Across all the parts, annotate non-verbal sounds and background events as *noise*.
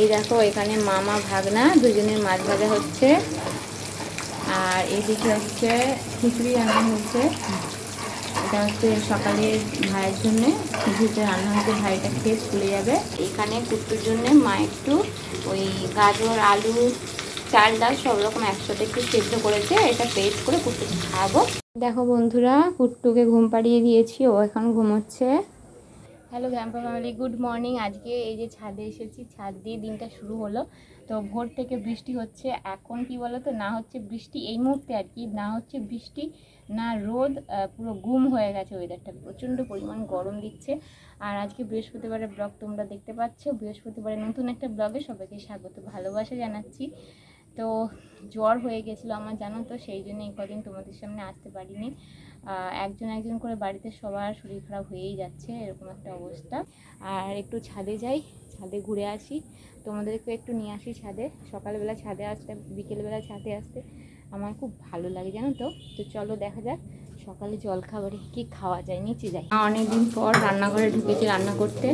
এই দেখো, এখানে মামা ভাগনা, দুজনের মাছ ভাজা হচ্ছে। আর এদিকে হচ্ছে খিচুড়ি রান্না হচ্ছে। এটা হচ্ছে সকালে ভাইয়ের জন্যে। খিচুড়িটা রান্না হচ্ছে, ভাইটা খেয়ে স্কুলে যাবে। এখানে কুট্টুর জন্য মা একটু ওই গাজর, আলু, চাল, ডাল সব রকম একসাথে একটু সেদ্ধ করেছে। এটা পেস্ট করে কুট্টুকে খাওয়াবো। দেখো বন্ধুরা, কুট্টুকে ঘুম পাড়িয়ে দিয়েছি, ও এখন ঘুমোচ্ছে। হ্যালো গ্যাম্পা ফ্যামিলি, গুড মর্নিং। আজকে এই যে ছাদে এসেছি, ছাদ দিয়ে দিনটা শুরু হলো। তো ভোর থেকে বৃষ্টি হচ্ছে, এখন কি বলো তো না হচ্ছে বৃষ্টি এই মুহূর্তে আর কি, না হচ্ছে বৃষ্টি, না রোদ পুরো গুম হয়ে গেছে ওয়েদারটা প্রচণ্ড পরিমাণ গরম দিচ্ছে। আর আজকে বৃহস্পতিবারের ব্লগ তোমরা দেখতে পাচ্ছ। বৃহস্পতিবারের নতুন একটা ব্লগে সবাইকে স্বাগত, ভালোবাসা জানাচ্ছি। তো জ্বর হয়ে গেছিল আমার, জানো তো, সেই জন্য এই কদিন তোমাদের সামনে আসতে পারিনি। একজন একজন করে বাড়িতে সবার শরীর খারাপ হয়েই যাচ্ছে, এরকম একটা অবস্থা। আর একটু ছাদে যাই, ছাদে ঘুরে আসি। তোমাদেরকে একটু নিয়ে আসি ছাদে। সকালবেলা ছাদে আসতে, বিকেলবেলা ছাদে আসতে আমার খুব ভালো লাগে, জানো তো? তো চলো দেখা যাক, সকালে জল খাবারে কি খাওয়া যায়, নিচে যাই। অনেকদিন পর রান্নাঘরে ঢুকেছি রান্না করতে।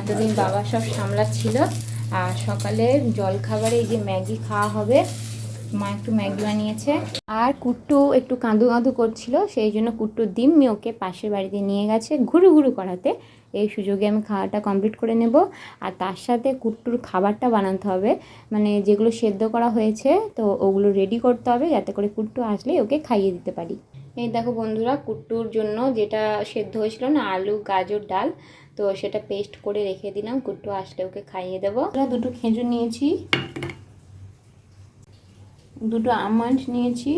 এতদিন বাবা সব সামলাচ্ছিল। আর সকালে জল খাবারে এই যে ম্যাগি খাওয়া হবে মা একটু ম্যাগি বানিয়েছে। আর কুট্টু একটু কাঁদু কাঁদু করছিল, সেই জন্য কুট্টু দিম্মি ওকে পাশের বাড়িতে নিয়ে গেছে ঘুরু ঘুরু করাতে। এই সুযোগে আমি খাওয়াটা কমপ্লিট করে নেব। আর তার সাথে কুট্টুর খাবারটা বানাতে হবে। মানে যেগুলো সেদ্ধ করা হয়েছে, তো ওগুলো রেডি করতে হবে যাতে করে কুট্টু আসলে ওকে খাইয়ে দিতে পারি। এই দেখো বন্ধুরা, কুট্টুর জন্য যেটা সেদ্ধ হয়েছিল না, আলু, গাজর, ডাল, তো সেটা পেস্ট করে রেখে দিলাম। কুট্টু আসলে ওকে খাইয়ে দেবো। দুটো খেজুর নিয়েছি। দুটো আমন্ড নিয়েছি,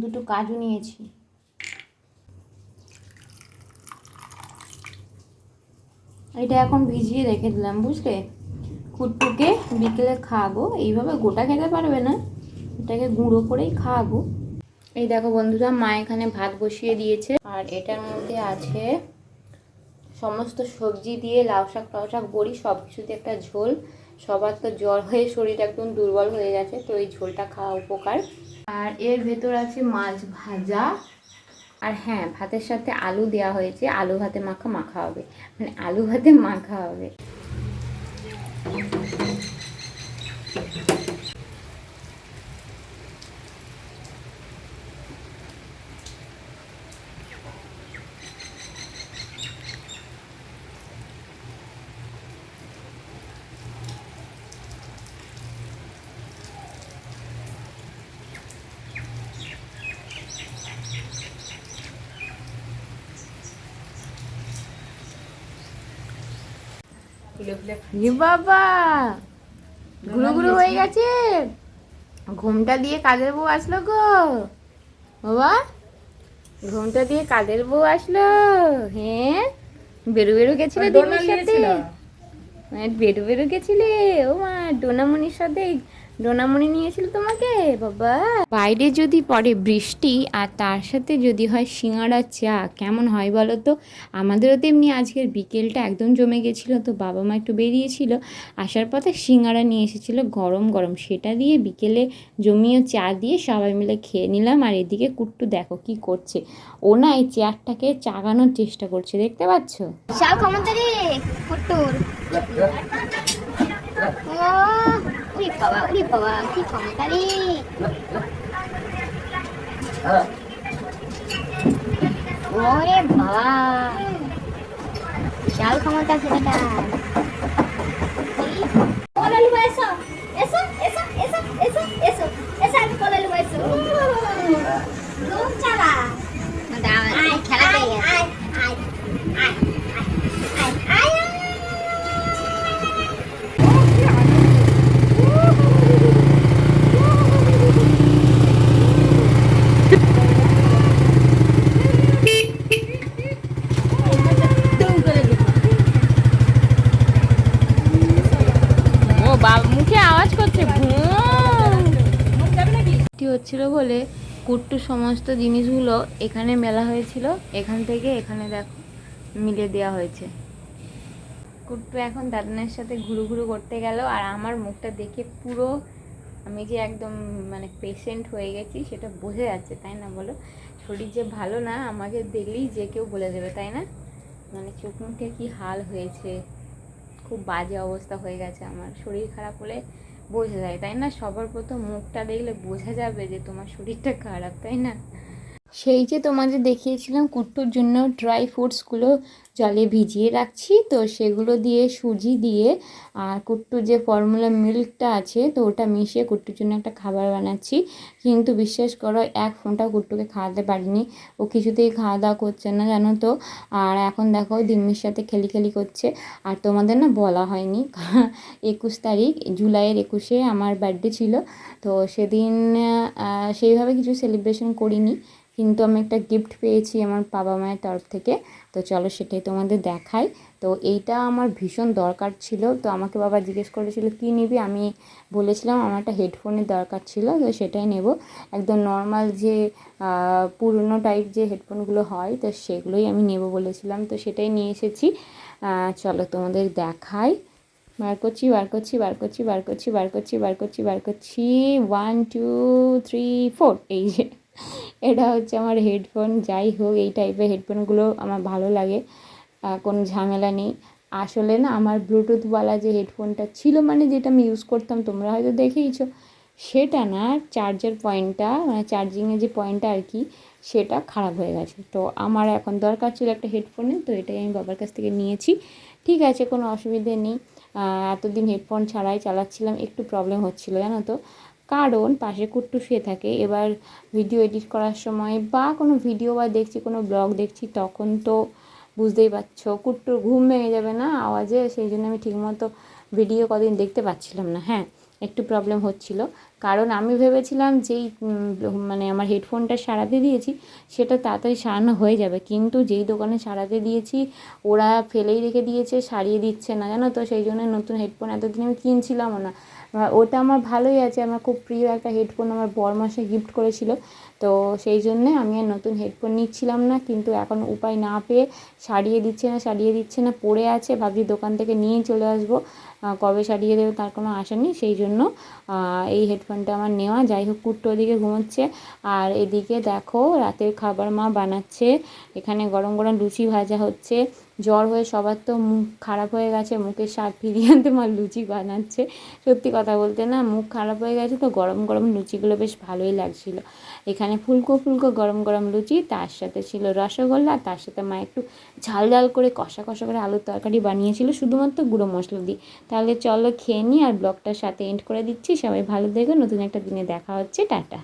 দুটো কাজু নিয়েছি। এটা এখন ভিজিয়ে রেখে দিলাম, বুঝলে? কুট্টুকে বিকেলে খাওয়াবো এইভাবে গোটা খেতে পারবে না। এটাকে গুঁড়ো করেই খাওয়াবো এই দেখো বন্ধুরা, মা এখানে ভাত বসিয়ে দিয়েছে। আর এটার মধ্যে আছে সমস্ত সবজি দিয়ে লাউ শাক, টাউ শাক, বড়ি সব কিছুতে একটা ঝোল। সবার তো জ্বর হয়ে শরীর একদম দুর্বল হয়ে গেছে, তো এই ঝোলটা খাওয়া উপকার। আর এর ভেতর আছে মাছ ভাজা, আর হ্যাঁ ভাতের সাথে আলু দেওয়া হয়েছে, আলু ভাতে মাখা মাখা হবে। মানে আলু ভাতে মাখা হবে। এ বাবা হয়ে গেছে? ঘুমটা দিয়ে কাদের বউ আসলো গো। বাবা ঘুমটা দিয়ে কাদের বউ আসলো। হ্যাঁ? বেরু বেরু গেছিল দিদির সাথে? হ্যাঁ, বেরু বেরু গেছিলে? ও মা ডোনামনির সাথে ডোনামণি নিয়েছিল তোমাকে? বাবা। বাইরে যদি পড়ে বৃষ্টি আর তার সাথে যদি হয় সিঙ্গাড়া চা কেমন হয় বলো তো? আমাদেরও তেমনি আজকের বিকেলটা একদম জমে গেছিল তো বাবা মা একটু বেরিয়েছিল। আসার পথে সিঙ্গাড়া নিয়ে এসেছিল গরম গরম। সেটা দিয়ে বিকেলে জমিয়ে চা দিয়ে সবাই মিলে খেয়ে নিলাম। আর এদিকে কুট্টু দেখো কি করছে। ও না এই চেয়ারটাকে চাগানোর চেষ্টা করছে দেখতে পাচ্ছ? বিশাল ক্ষমতা রে কুট্টুর। uy uy ya los comen casi eso, eso, eso eso eso. Eso eso eso eso ponerlo eso হচ্ছিল বলে কুট্টু সমস্ত জিনিসগুলো এখানে মেলা হয়েছিল। এখান থেকে এখানে দেখো, মিলে দেওয়া হয়েছে। কুট্টু এখন দাদানের সাথে ঘুরু ঘুরু করতে গেল আর আমার মুখটা দেখে পুরো আমি যে একদম মানে পেশেন্ট হয়ে গেছি সেটা বোঝা যাচ্ছে, তাই না বলো? শরীর যে ভালো না, আমাকে দেখলেই যে কেউ বলে দেবে, তাই না? মানে চোখ মুখে কি হাল হয়েছে, খুব বাজে অবস্থা হয়ে গেছে আমার। শরীর খারাপ হলে বোঝা যায়, তাই না? সবার প্রথম মুখটা দেখলে বোঝা যাবে যে তোমার শরীরটা খারাপ, তাই না? সেই যে তোমাদের দেখিয়েছিলাম কুট্টুর জন্য ড্রাই ফ্রুটসগুলো জলে ভিজিয়ে রাখছি, তো সেগুলো দিয়ে সুজি দিয়ে, আর কুট্টুর যে ফর্মুলা মিল্কটা আছে, তো ওটা মিশিয়ে কুট্টুর জন্য একটা খাবার বানাচ্ছি। কিন্তু বিশ্বাস করো, এক ফোনটা কুট্টুকে খাওয়াতে পারিনি। ও কিছুতেই খাওয়া দাওয়া করছে না, জানো তো। আর এখন দেখো, দিম্মির সাথে খেলি খেলি করছে। আর তোমাদের না বলা হয়নি, *laughs* একুশ তারিখ, জুলাইয়ের একুশে আমার বার্থডে ছিল। তো সেদিন সেইভাবে কিছু সেলিব্রেশন করিনি। কিন্তু আমি একটা গিফট পেয়েছি আমার বাবা মায়ের তরফ থেকে। তো চলো সেটাই তোমাদের দেখাই। তো এইটা আমার ভীষণ দরকার ছিল। তো আমাকে বাবা জিজ্ঞেস করেছিল, কী নিবি? আমি বলেছিলাম, আমার একটা হেডফোনের দরকার ছিল, তো সেটাই নেব। একদম নর্মাল যে পুরনো টাইপ যে হেডফোনগুলো হয়, তো সেগুলোই আমি নেব বলেছিলাম। তো সেটাই নিয়ে এসেছি। চলো তোমাদের দেখাই। বার করছি বার করছি বার করছি বার করছি বার করছি বার করছি বার করছি। ওয়ান টু থ্রি ফোর এই যে। এটা হচ্ছে আমার হেডফোন যাই হোক, এই টাইপের হেডফোনগুলো আমার ভালো লাগে। কোনো ঝামেলা নেই। আসলে না, আমার ব্লুটুথওয়ালা যে হেডফোনটা ছিল মানে যেটা আমি ইউজ করতাম, তোমরা হয়তো দেখেইছো, সেটা না চার্জার পয়েন্টটা মানে চার্জিংয়ের যে পয়েন্টটা আর কি, সেটা খারাপ হয়ে গেছে। তো আমার এখন দরকার ছিল একটা হেডফোনের তো এটাই আমি বাবার কাছ থেকে নিয়েছি। ঠিক আছে, কোনো অসুবিধে নেই। এতদিন হেডফোন ছাড়াই চালাচ্ছিলাম, একটু প্রবলেম হচ্ছিল, জানো তো? কারণ পাশে কুট্টু শুয়ে থাকে। এবার ভিডিও এডিট করার সময় বা কোনো ভিডিও বা দেখছি, কোনো ব্লগ দেখছি, তখন তো বুঝতেই পারছ, কুট্টুর ঘুম ভেঙে যাবে না আওয়াজে। সেই জন্য আমি ঠিকমতো ভিডিও কদিন দেখতে পাচ্ছিলাম না। হ্যাঁ একটু প্রবলেম হচ্ছিল। কারণ আমি ভেবেছিলাম যেই মানে আমার হেডফোনটা সারাতে দিয়েছি, সেটা তাড়াতাড়ি সারানো হয়ে যাবে। কিন্তু যেই দোকানে সারাতে দিয়েছি, ওরা ফেলেই রেখে দিয়েছে, সারিয়ে দিচ্ছে না। জানো তো, সেই জন্য নতুন হেডফোন এতদিন আমি কিনছিলামও না। ওটা আমার ভালোই আছে। আমার খুব প্রিয় একটা হেডফোন আমার বর মাসে গিফট করেছিল। তো সেই জন্যে আমি আর নতুন হেডফোন নিচ্ছিলাম না, কিন্তু এখন উপায় না পেয়ে সারিয়ে দিচ্ছে না, সারিয়ে দিচ্ছে না, পড়ে আছে, ভাবছি দোকান থেকে নিয়ে চলে আসব। কবে সারিয়ে দেবে তার কোনো আশা নেই, সেই জন্য এই হেডফোনটা আমার নেওয়া, যাই হোক কুট্টো ওদিকে ঘুমোচ্ছে। আর এদিকে দেখো রাতের খাবার মা বানাচ্ছে, এখানে গরম গরম লুচি ভাজা হচ্ছে, জ্বর হয়ে সবার তো মুখ খারাপ হয়ে গেছে, মুখের স্বাদ ফিরিয়ে আনতে মা লুচি বানাচ্ছে। সত্যি কথা বলতে না, মুখ খারাপ হয়ে গেছে তো গরম গরম লুচিগুলো বেশ ভালোই লাগছিল। এখানে ফুলকো ফুলকো গরম গরম লুচি, তার সাথে ছিল রসগোল্লা, তার সাথে মা একটু ঝাল ঝাল করে কষা কষা করে আলুর তরকারি বানিয়েছিল, শুধুমাত্র গুঁড়ো মশলা দিয়ে। তাহলে চলো খেয়ে নিই আর ব্লগটার সাথে এন্ড করে দিচ্ছি। সবাই ভালো দেখো নতুন একটা দিনে দেখা হচ্ছে, টাটা।